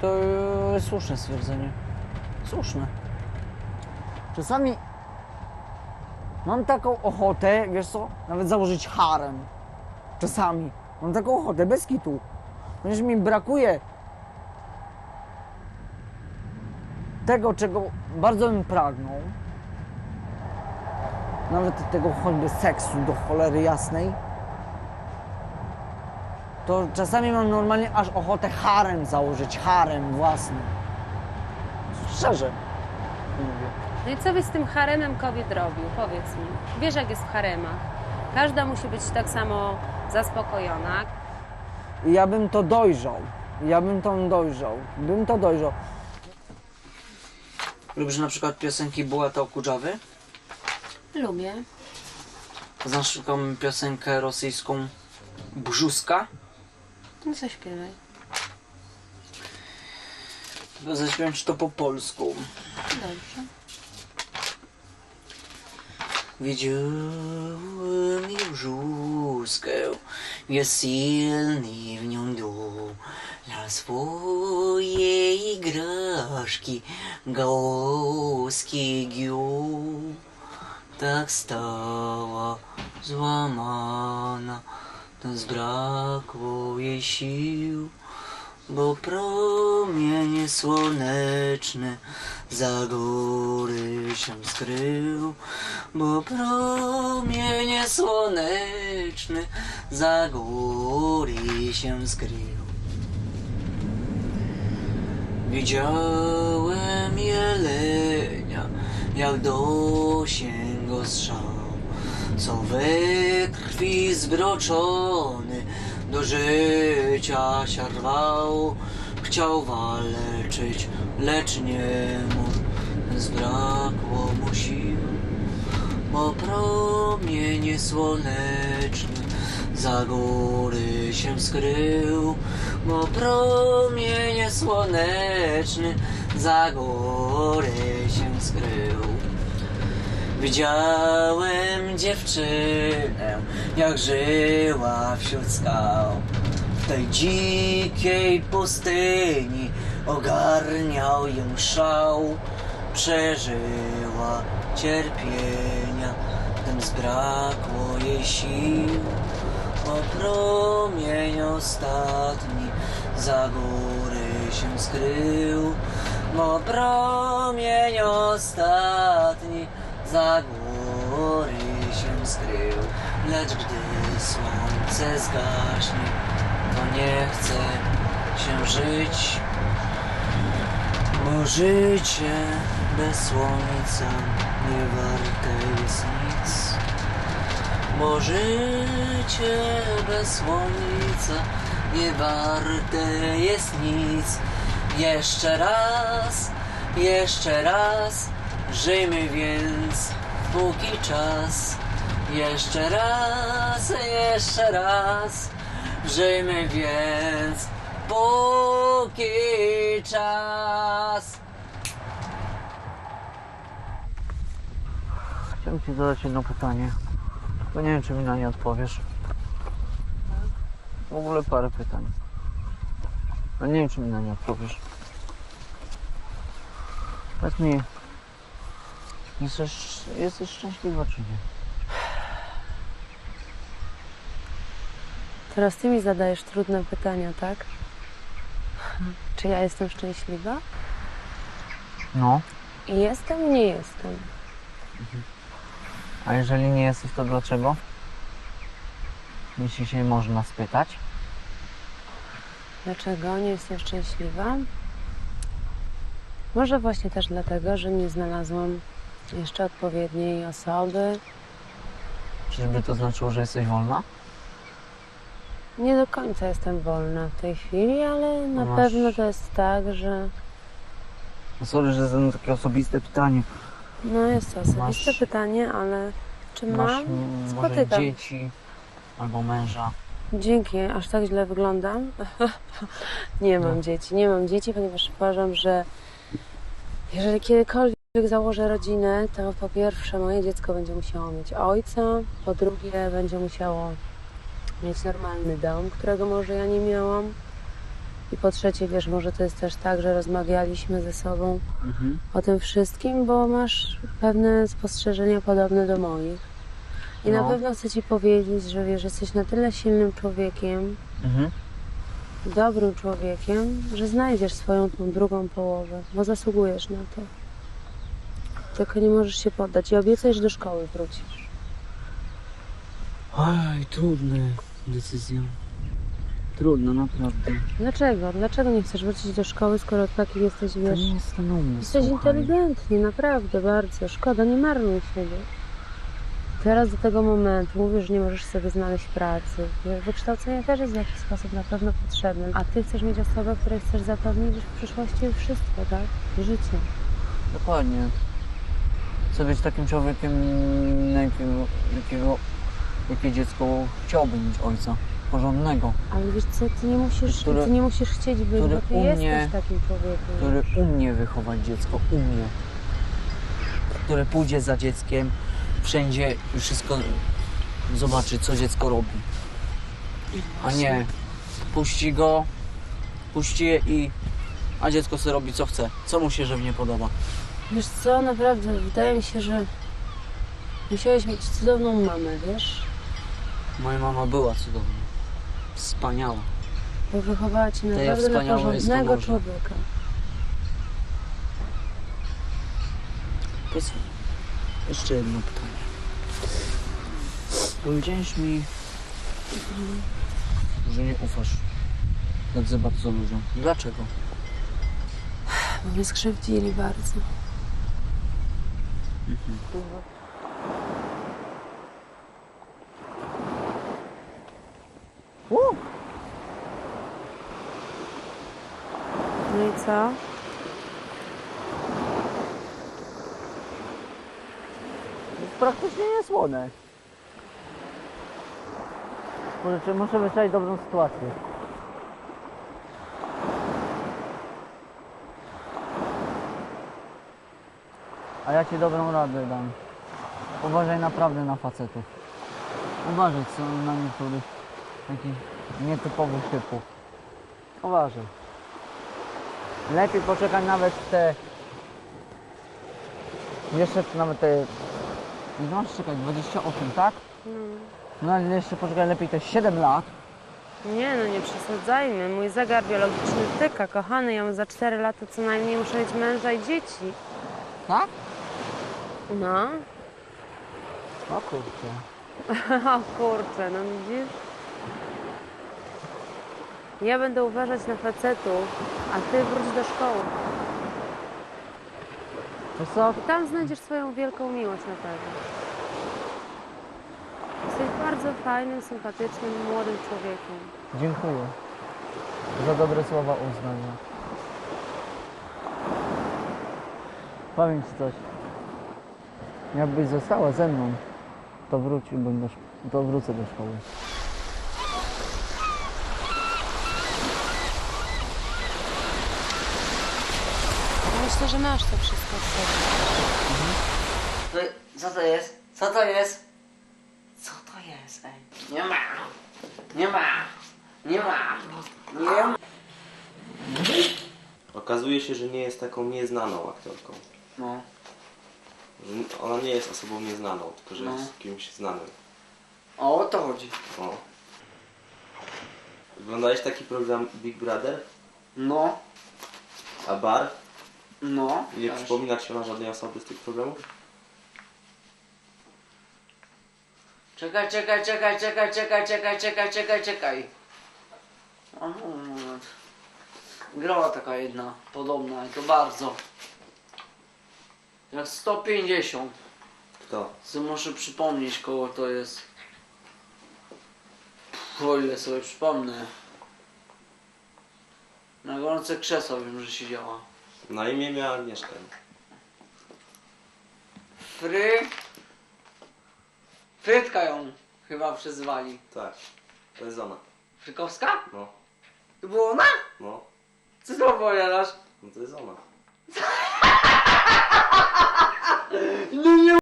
To e, słuszne stwierdzenie. Słuszne. Czasami mam taką ochotę, wiesz co, nawet założyć harem. Czasami. Mam taką ochotę, bez kitu. Ponieważ mi brakuje tego, czego bardzo bym pragnął. Nawet tego choćby seksu do cholery jasnej. To czasami mam normalnie aż ochotę harem założyć, harem własny. Szczerze. No i co byś z tym haremem kobiet robił? Powiedz mi. Wiesz, jak jest w haremach. Każda musi być tak samo zaspokojona. Ja bym to dojrzał. Ja bym to dojrzał. Bym to dojrzał. Lubisz na przykład piosenki Bułata Okudżawy? Lubię. Znasz taką piosenkę rosyjską Brzuska? No co śpiewaj. Tylko zaśpiewam ci to po polsku. Dobrze. Widziałem ją brzuskę, jest silny w nią dół. Dla swojej igraszki gałązki giął. Tak stała złamana, to zbrakło jej sił. Bo promienie słoneczne za góry się skrył, bo promienie słoneczne za góry się skrył. Widziałem jelenia, jak dosięgo strzał, co we krwi zbroczony do życia się rwał. Chciał walczyć, lecz nie mógł, zbrakło mu sił. Bo promienie słoneczny za góry się skrył, bo promienie słoneczny za góry się skrył. Widziałem dziewczynę, jak żyła wśród skał. W tej dzikiej pustyni ogarniał ją szał. Przeżyła cierpienia, tym zbrakło jej sił. Bo promień ostatni za góry się skrył. Bo promień ostatni za góry się skrył. Lecz gdy słońce zgaśnie, to nie chce się żyć. Bo życie bez słońca nie warte jest nic. Bo życie bez słońca nie warte jest nic. Jeszcze raz, jeszcze raz, żyjmy więc póki czas. Jeszcze raz, jeszcze raz, żyjmy więc póki czas. Chciałem Ci zadać jedno pytanie. Tylko nie wiem, czy mi na nie odpowiesz. W ogóle parę pytań. No nie wiem, czy mi na nie odpowiesz. Powiedz mi, jesteś, jesteś szczęśliwa, czy nie? Teraz ty mi zadajesz trudne pytania, tak? Czy ja jestem szczęśliwa? No. Jestem, nie jestem. A jeżeli nie jesteś, to dlaczego? Jeśli się można spytać. Dlaczego nie jestem szczęśliwa? Może właśnie też dlatego, że nie znalazłam jeszcze odpowiedniej osoby. Czyżby to znaczyło, że jesteś wolna? Nie do końca jestem wolna w tej chwili, ale na Masz- pewno to jest tak, że No sorry, że zadam takie osobiste pytanie. no jest to osobiste Masz- pytanie, ale czy Masz mam? może Spotykam. dzieci albo męża. Dzięki, aż tak źle wyglądam. nie mam No. dzieci, nie mam dzieci, ponieważ uważam, że jeżeli kiedykolwiek założę rodzinę, to po pierwsze moje dziecko będzie musiało mieć ojca, po drugie będzie musiało mieć normalny dom, którego może ja nie miałam. I po trzecie, wiesz, może to jest też tak, że rozmawialiśmy ze sobą Mhm. o tym wszystkim, bo masz pewne spostrzeżenia podobne do moich. I na No. pewno chcę ci powiedzieć, że wiesz, jesteś na tyle silnym człowiekiem, Mhm. dobrym człowiekiem, że znajdziesz swoją tą drugą połowę, bo zasługujesz na to. Tylko nie możesz się poddać i obiecaj, że do szkoły wrócisz. Oj, trudne decyzja. Trudno, naprawdę. Dlaczego? Dlaczego nie chcesz wrócić do szkoły, skoro taki jesteś, To wiesz... nie jest ten umysł. Jesteś słuchaj. inteligentny, naprawdę, bardzo. Szkoda, nie marnuj siebie. Teraz do tego momentu mówisz, że nie możesz sobie znaleźć pracy. Wiesz, Wykształcenie też jest w jakiś sposób na pewno potrzebne. A ty chcesz mieć osobę, której chcesz zapewnić w przyszłości wszystko, tak? Życie. Dokładnie. Chcę być takim człowiekiem, jakiego, jakiego, jakie dziecko chciałoby mieć ojca. Porządnego. Ale wiesz co, ty nie musisz, Który- ty nie musisz chcieć być, który bo ty jesteś mnie- takim człowiekiem. który umie wychować dziecko, umie. Który pójdzie za dzieckiem, wszędzie wszystko zobaczy, co dziecko robi. A nie, puści go, puści je i... A dziecko sobie robi co chce, co mu się żywnie podoba. Wiesz co, naprawdę, wydaje mi się, że musiałeś mieć cudowną mamę, wiesz? Moja mama była cudowna. Wspaniała. Bo wychowała cię ja naprawdę na wspaniałe jest to porządnego człowieka. Powiedz jeszcze jedno pytanie. Powiedziałeś mi, że nie ufasz tak za bardzo ludziom. Dlaczego? Bo mnie skrzywdzili bardzo. Kurwa. No i co? Praktycznie nie słone. Może, czy muszę wyczaić dobrą sytuację. A ja ci dobrą radę dam. Uważaj naprawdę na facetów. Uważaj co na niektórych takich nietypowych typów. Uważaj. Lepiej poczekać nawet te jeszcze nawet te. Nie masz czekać, 28, tak? No ale jeszcze poczekaj lepiej te 7 lat. Nie no, nie przesadzajmy. Mój zegar biologiczny tyka, kochany. Ja za 4 lata co najmniej muszę mieć męża i dzieci. Tak? No. O kurczę. O kurczę, no widzisz? Ja będę uważać na facetów, a ty wróć do szkoły. Wiesz co? I tam znajdziesz swoją wielką miłość na pewno. Jesteś bardzo fajnym, sympatycznym, młodym człowiekiem. Dziękuję za dobre słowa uznania. Powiem ci coś. Jakbyś została ze mną, to wróciłbym do to wrócę do szkoły. Myślę, że masz to wszystko w sobie. To, co to jest? Co to jest? Co to jest, ej? Nie ma! Nie ma! Nie ma! Nie ma! Okazuje się, że nie jest taką nieznaną aktorką. No. Ona nie jest osobą nieznaną, tylko że No. jest kimś znanym. O, o to chodzi. O. Oglądałeś taki program Big Brother? No, A Bar? no. Nie Też. przypomina ci ona żadnej osoby z tych programów? Czekaj, czekaj, czekaj, czekaj, czekaj, czekaj, czekaj, czekaj, czekaj. O, moment. Grała taka jedna, podobna i to bardzo. Jak 150. Kto? Co muszę przypomnieć kogo to jest. O ile sobie przypomnę. Na gorące krzesło wiem, że siedziała. Na imię miała Agnieszka. Fry... Frytka ją chyba przezwali. Tak. To jest ona. Frykowska? No. To była ona? No. Co ty opowiadasz? No to jest ona. Nenhum